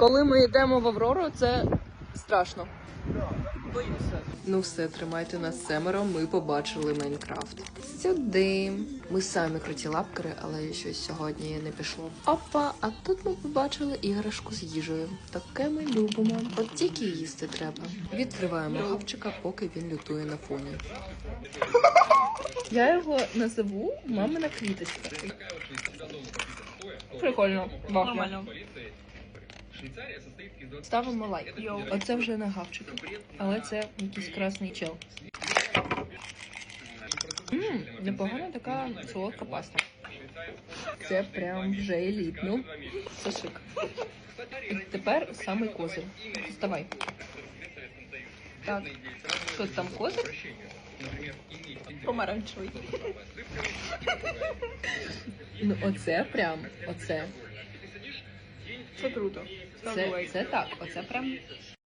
Коли ми йдемо в Аврору, це страшно. Боюся. Ну все, тримайте нас семеро, ми побачили Майнкрафт. Сюди. Ми самі круті лапкари, але щось сьогодні не пішло. Опа, а тут ми побачили іграшку з їжею. Таке ми любимо. От тільки їсти треба. Відкриваємо хавчика, поки він лютує на фоні. Я його назову мамина квіточка. Прикольно. Нормально. Ставимо лайк. Оце вже не гавчик. Але це якийсь красний чел. Ммм, непогана така солодка паста. Це прям вже елітно. Це шик. Тепер самий козир. Вставай. Так. Що там козир? Помаранчевий. Ну, оце прям, оце. Це круто. Це, це так, оце прям